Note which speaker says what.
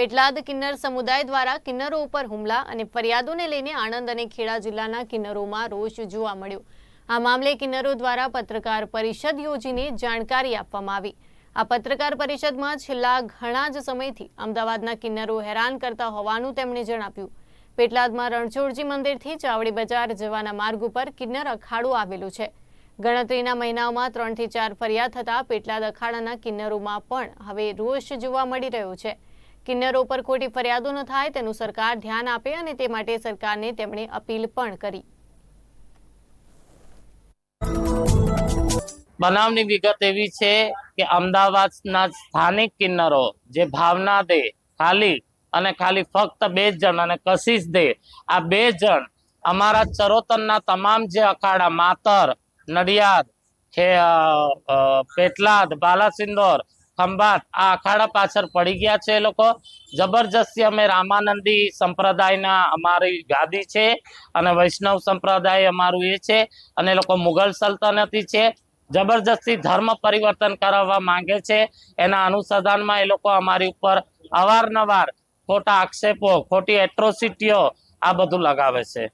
Speaker 1: પેટલાદ કિન્નર સમુદાય દ્વારા કિન્નરો ઉપર હુમલા અને ફરિયાદોને લઈને આણંદ અને ખેડા જિલ્લાના કિન્નરોમાં રોષ જોવા મળ્યો. આ મામલે કિન્નરો દ્વારા પત્રકાર પરિષદ યોજીને જાણકારી આપવામાં આવી. આ પત્રકાર પરિષદમાં છેલ્લા ઘણા જ સમયથી અમદાવાદના કિન્નરો હેરાન કરતા હોવાનું તેમણે જણાવ્યું. પેટલાદમાં રણછોડજી મંદિરથી ચાવડી બજાર જવાના માર્ગ ઉપર કિન્નર અખાડો આવેલું છે. ગણતરીના મહિનાઓમાં ત્રણથી ચાર ફરિયાદ થતા પેટલાદ અખાડાના કિન્નરોમાં પણ હવે રોષ જોવા મળી રહ્યો છે. કિન્નરો પર ખોટી ફરિયાદો ન થાય, તેનું સરકાર ધ્યાન આપે અને તે માટે સરકારને તેમણે અપીલ પણ કરી.
Speaker 2: બનાવની વિગત એવી છે કે અમદાવાદના સ્થાનિક કિન્નરો જે ભાવના દે, ખાલી અને ખાલી ફક્ત બે જણ અને કશિશ દે, આ બે જણ અમારા ચરોતરના તમામ જે અખાડા, માતર, નડિયાદ પેટલાદ, બાલાસિંદોર ખંભાત. આ અખાડા પાછળ પડી ગયા છે એ લોકો. જબરજસ્તી અમે રામાનંદી સંપ્રદાયના અમારી ગાદી છે અને વૈષ્ણવ સંપ્રદાય અમારું એ છે અને લોકો મુઘલ સલ્તનતી છે. જબરજસ્તી ધર્મ પરિવર્તન કરાવવા માંગે છે. એના અનુસંધાનમાં એ લોકો અમારી ઉપર અવારનવાર ખોટા આક્ષેપો, ખોટી એટ્રોસિટીઓ આ બધું લગાવે છે.